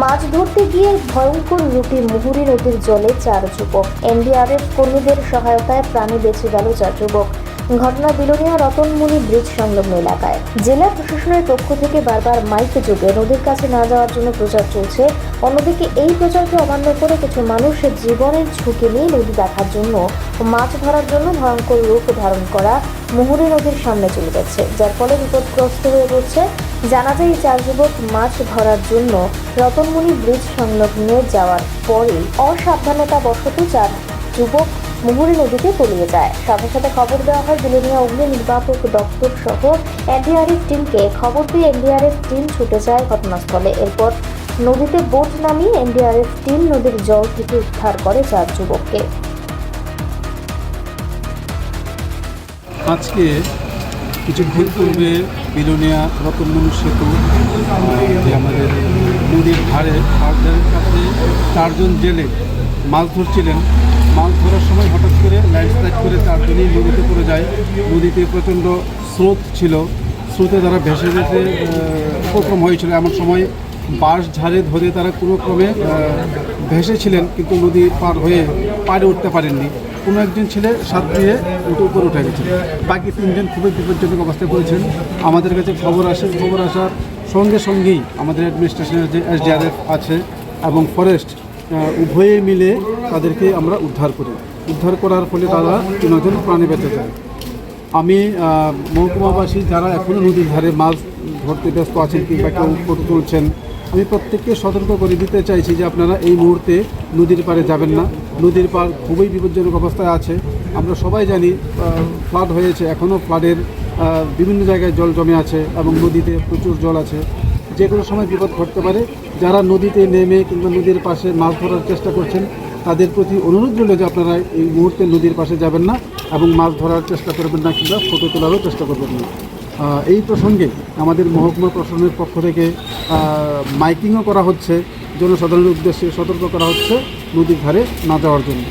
মাছ ধরতে গিয়ে ভয়ঙ্কর রূপে মুহুরি নদীর জলে চার যুবক। এনডিআরএফ কর্মীদের সহায়তায় প্রাণে বেঁচে গেল চার যুবক। ঘটনা বিলোনিয়া রতনমুনি ব্রিজ সংলগ্ন এলাকায়। জেলা প্রশাসনের পক্ষ থেকে বারবার মাইক যোগে নদীর কাছে না যাওয়ার জন্য প্রচার চলছে। অন্যদিকে এই প্রচারকে অমান্য করে কিছু মানুষ জীবনের ঝুঁকি নিয়ে নদী দেখার জন্য মাছ ধরার জন্য ভয়ঙ্কর রূপ ধারণ করা মুহুরী নদীর সামনে চলে যাচ্ছে যার ফলে বিপদগ্রস্ত হয়ে পড়ছে। জানা যায় চার যুবক মাছ ধরার জন্য রতনমুনি ব্রিজ সংলগ্নে যাওয়ার পরে অসাবধানতা বশত চার যুবক মুহুরী নদীতে তলিয়ে যায়। সাথে সাথে খবর দেওয়া হয় বিলোনিয়া অগ্নি নির্বাপক দপ্তর সহ এনডিআরএফ টিমকে। খবর দিয়ে এনডিআরএফ টিম ছুটে যায় ঘটনাস্থলে। এরপর নদীতে বোট নামিয়ে এনডিআরএফ টিম নদীর জল থেকে উদ্ধার করে চার যুবককে। আজকে কিছুক্ষণ পূর্বে বিলোনিয়া রতনমণি সেতু যে আমাদের নদীর ধারে পাড়ধারের কাছে চারজন জেলে মাছ ধরছিলেন। মাছ ধরার সময় হঠাৎ করে ল্যান্ডস্লাইড করে চারজনই নদীতে পড়ে যায়। নদীতে প্রচণ্ড স্রোত ছিল। স্রোতে তারা ভেসে ভেসে উপক্রম হয়েছিল। এমন সময় বাঁশ ঝাড়ে ধরে তারা কোনো ক্রমে ভেসেছিলেন কিন্তু নদী পার হয়ে পাড়ে উঠতে পারেননি। কোনো একজন ছেলে সাত দিয়ে উঠে উপরে উঠে গেছে। বাকি তিনজন খুবই বিপজ্জনক অবস্থায় পড়েছেন। আমাদের কাছে খবর আসে, খবর আসার সঙ্গে সঙ্গেই আমাদের অ্যাডমিনিস্ট্রেশনের যে এসডিআরএফ আছে এবং ফরেস্ট উভয়ে মিলে তাদেরকে আমরা উদ্ধার করি। উদ্ধার করার ফলে তারা তিনজন প্রাণে বেঁচে যায়। আমি মহকুমাবাসী যারা এখনও নদীর ধারে মাছ ধরতে ব্যস্ত আছেন কিংবা কেউ ফটো তুলছেন, আমি প্রত্যেককে সতর্ক করে দিতে চাইছি যে আপনারা এই মুহূর্তে নদীর পাড়ে যাবেন না। নদীর পাড় খুবই বিপজ্জনক অবস্থায় আছে। আমরা সবাই জানি ফ্লাড হয়েছে। এখনও ফ্লাডের বিভিন্ন জায়গায় জল জমে আছে এবং নদীতে প্রচুর জল আছে। যে কোনো সময় বিপদ ঘটতে পারে। যারা নদীতে নেমে কিংবা নদীর পাশে মাছ ধরার চেষ্টা করছেন, তাদের প্রতি অনুরোধ রইল যে আপনারা এই মুহূর্তে নদীর পাশে যাবেন না এবং মাছ ধরার চেষ্টা করবেন না কিংবা ফটো তোলারও চেষ্টা করবেন না। এই প্রসঙ্গে আমাদের মহকুমা প্রশাসনের পক্ষ থেকে মাইকিংও করা হচ্ছে, জনসাধারণের উদ্দেশ্যে সতর্ক করা হচ্ছে নদীর ধারে না যাওয়ার জন্য।